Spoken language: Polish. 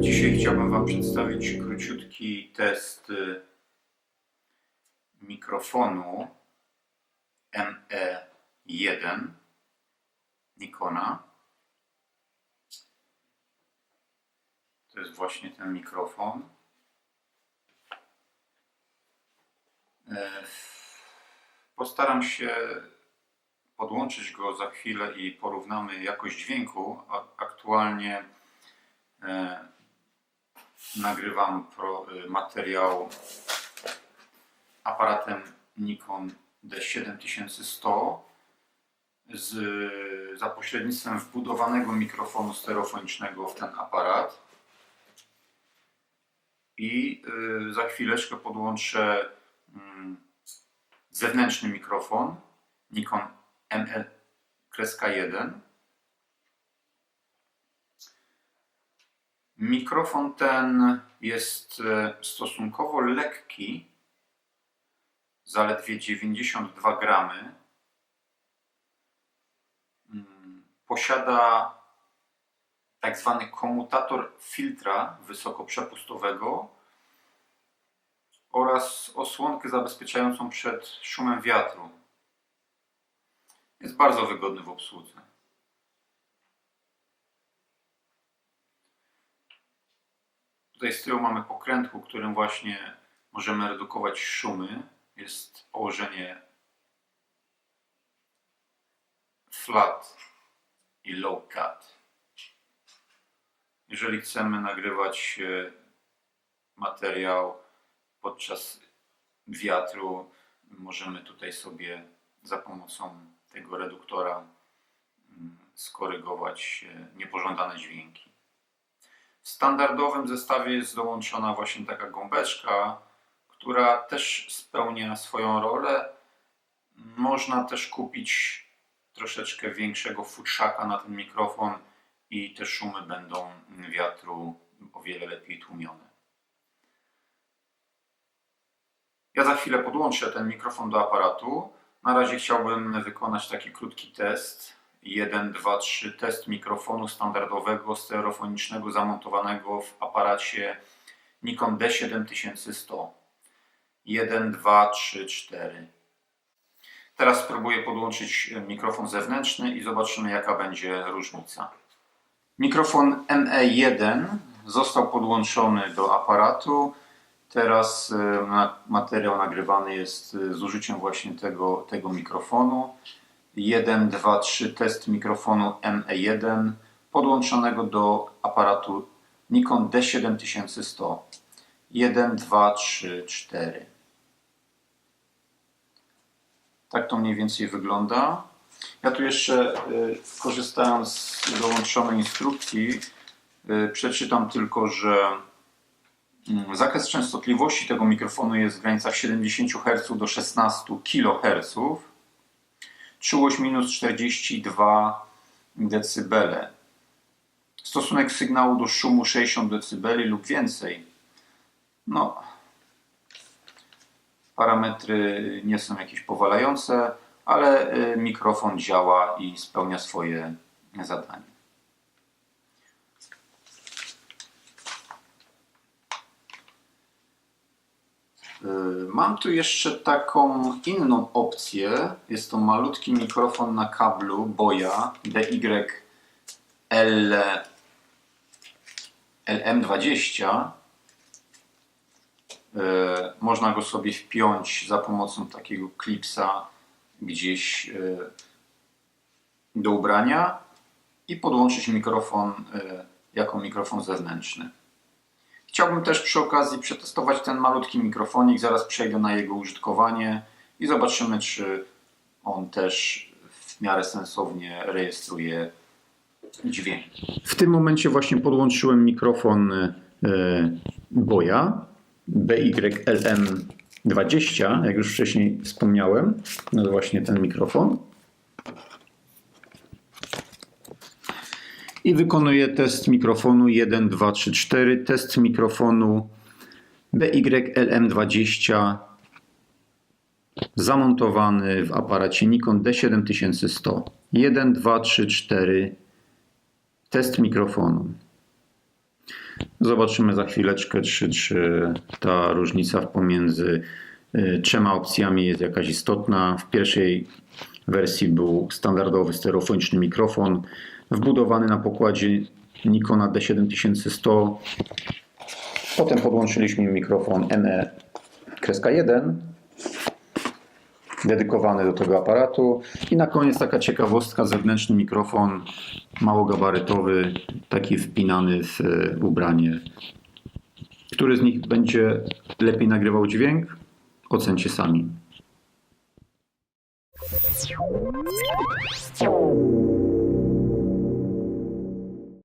Dzisiaj chciałbym Wam przedstawić króciutki test e, mikrofonu ME1 Nikona. To jest właśnie ten mikrofon. E, Postaram się podłączyć go za chwilę i porównamy jakość dźwięku. Aktualnie e, nagrywam e, materiał aparatem Nikon D7100 z, za pośrednictwem wbudowanego mikrofonu stereofonicznego w ten aparat. I e, za chwileczkę podłączę mm, zewnętrzny mikrofon Nikon ML-1. Mikrofon ten jest e, stosunkowo lekki, zaledwie 92 gramy. Mm, Posiada tak zwany komutator filtra wysokoprzepustowego oraz osłonkę zabezpieczającą przed szumem wiatru. Jest bardzo wygodny w obsłudze. Tutaj z tyłu mamy pokrętło, którym właśnie możemy redukować szumy. Jest położenie flat i low cut. Jeżeli chcemy nagrywać e, materiał podczas wiatru, możemy tutaj sobie za pomocą tego reduktora mm, skorygować e, niepożądane dźwięki. W standardowym zestawie jest dołączona właśnie taka gąbeczka, która też spełnia swoją rolę. Można też kupić troszeczkę większego futrzaka na ten mikrofon i te szumy będą wiatru o wiele lepiej tłumione. Ja za chwilę podłączę ten mikrofon do aparatu. Na razie chciałbym wykonać taki krótki test. 1, 2, 3 test mikrofonu standardowego stereofonicznego zamontowanego w aparacie Nikon D7100. 1, 2, 3, 4. Teraz spróbuję podłączyć mikrofon zewnętrzny i zobaczymy jaka będzie różnica. Mikrofon ME1 został podłączony do aparatu. Teraz e, materiał nagrywany jest e, z użyciem właśnie tego, tego mikrofonu. 1, 2, 3 test mikrofonu ME1 podłączonego do aparatu Nikon D7100. 1, 2, 3, 4. Tak to mniej więcej wygląda. Ja tu jeszcze y, korzystając z dołączonej instrukcji przeczytam tylko, że zakres częstotliwości tego mikrofonu jest w granicach 70 Hz do 16 kHz. Czułość minus 42 dB. Stosunek sygnału do szumu 60 dB lub więcej. No, parametry nie są jakieś powalające, ale y, mikrofon działa i spełnia swoje zadanie. Mam tu jeszcze taką inną opcję. Jest to malutki mikrofon na kablu Boya DY L LM20 E, Można go sobie wpiąć za pomocą takiego klipsa gdzieś e, do ubrania i podłączyć mikrofon e, jako mikrofon zewnętrzny. Chciałbym też przy okazji przetestować ten malutki mikrofonik. Zaraz przejdę na jego użytkowanie i zobaczymy, czy on też w miarę sensownie rejestruje dźwięk. W tym momencie właśnie podłączyłem mikrofon e, Boya BYLM20, jak już wcześniej wspomniałem. No to właśnie ten mikrofon. I wykonuję test mikrofonu 1, 2, 3, 4. Test mikrofonu BYLM20 zamontowany w aparacie Nikon D7100. 1, 2, 3, 4. Test mikrofonu. Zobaczymy za chwileczkę, czy, czy ta różnica pomiędzy y, trzema opcjami jest jakaś istotna. W pierwszej wersji był standardowy stereofoniczny mikrofon wbudowany na pokładzie Nikona D7100. Potem podłączyliśmy mikrofon NE-1 dedykowany do tego aparatu. I na koniec taka ciekawostka, zewnętrzny mikrofon małogabarytowy, taki wpinany w e, ubranie. Który z nich będzie lepiej nagrywał dźwięk? Ocencie sami. Thank you.